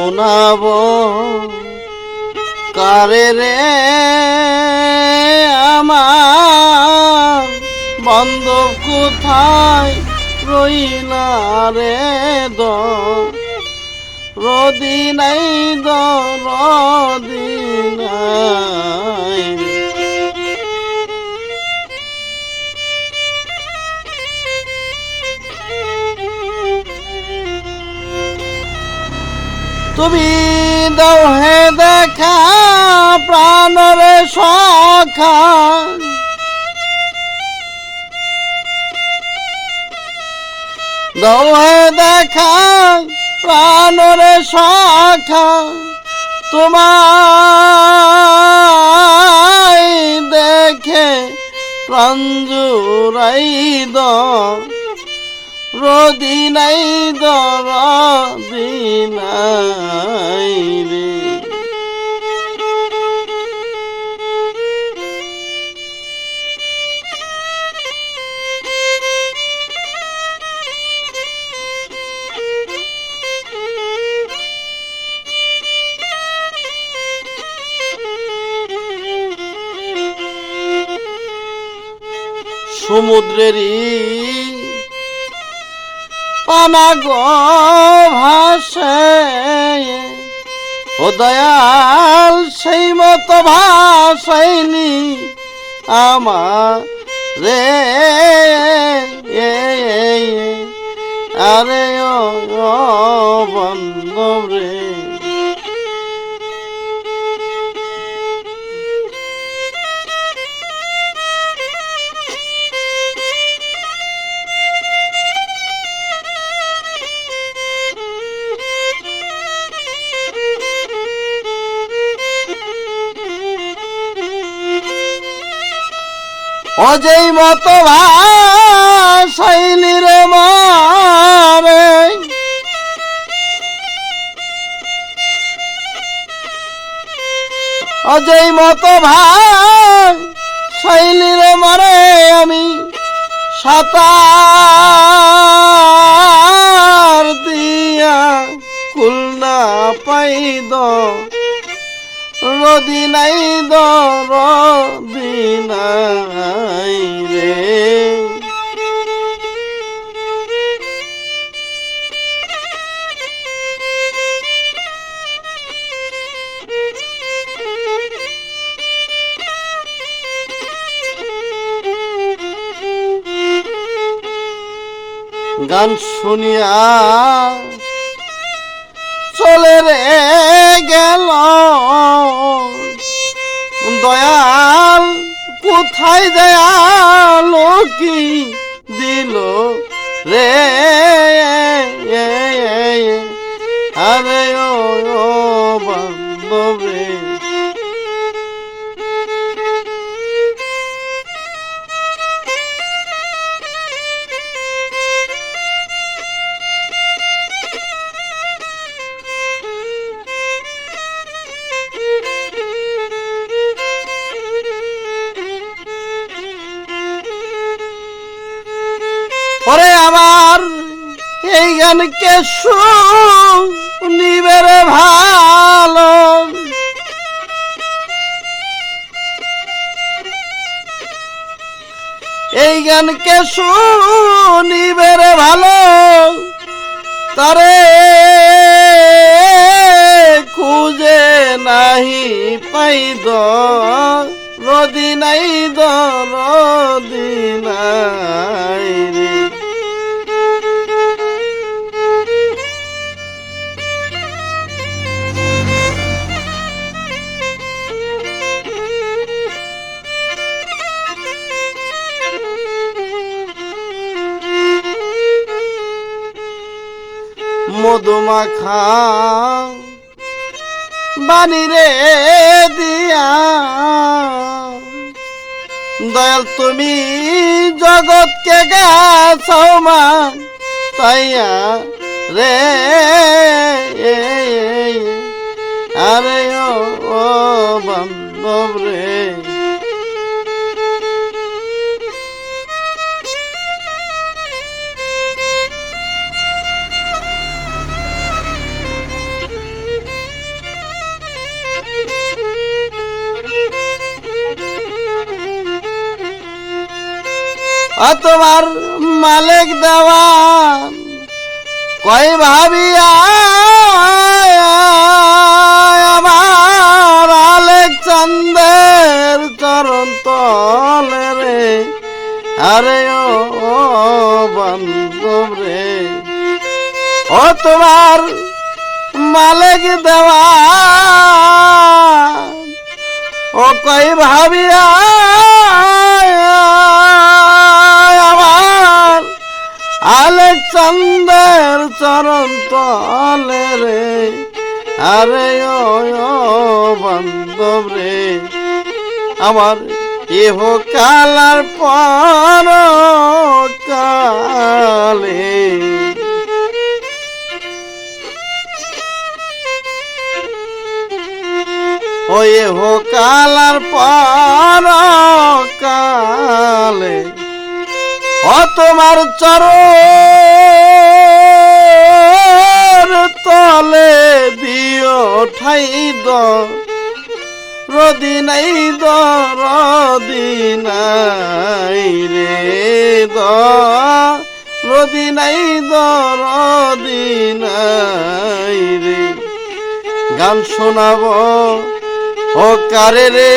শোনাব। কারে রে আমার বন্ধ কোথায় রইলা রে দ রদি নাই দ রদি তুমি দাও হে দেখা প্রাণরে সখা। দাও হে দেখা প্রাণরে সখা। তোমায় দেখে প্রাঞ্জুরাই দ রদিনাই দরদিনাই রে। সমুদ্রেরই পানাগ ভাসে ও দয়াল সেই মতো ভাসাইনি আমার। রে আরে ও বন্ধ রে। অজয় মতো ভাসাইলি রে মারে। অজয় মতো ভাসাইলি রে মারে আমি সাতার দিয়া কুলনা পাইদ রদিনাই দ রদিনাই গান শুনিয়া চলে রে গেল। দয়াল কোথায় দয়াল কি দিল রে? আরে ও বান্ধব। গানকে শুনিবেরে ভালো। এই গানকে শুনিবেরে ভালো। তারে খুঁজে নাহি নাই দ রদি নাই মধুমাখা। বানি রে দিয়া। দয়াল তুমি জগৎকে গাছাও মা, তাইয়া রে। আরে ও ও বান্ধব রে। তোমার মালিক দেওয়ান কই ভাবিয়া আমার আলেক চন্দের চরণ তলে রে। আরে ও বান্ধব রে। ও তোমার মালিক দেওয়া। ও কই ভাবিয়া চরণ তলে রে। আরে ও বান্ধব রে। আমার ইহ কালার পর কালে। ওই হো কালার পর কালে। ও তোমার চরণ তলে দিও ঠাই দ। রদি নাই দ, রদি নাই রে দ। রদি নাই দ, রদি নাই রে। গান শোনাব, ও কারে রে।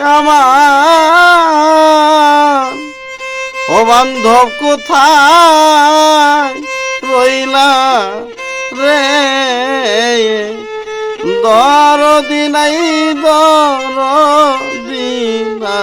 আমার ও বান্ধব কোথায় রইলা রে? দর দিনাই দর দিনা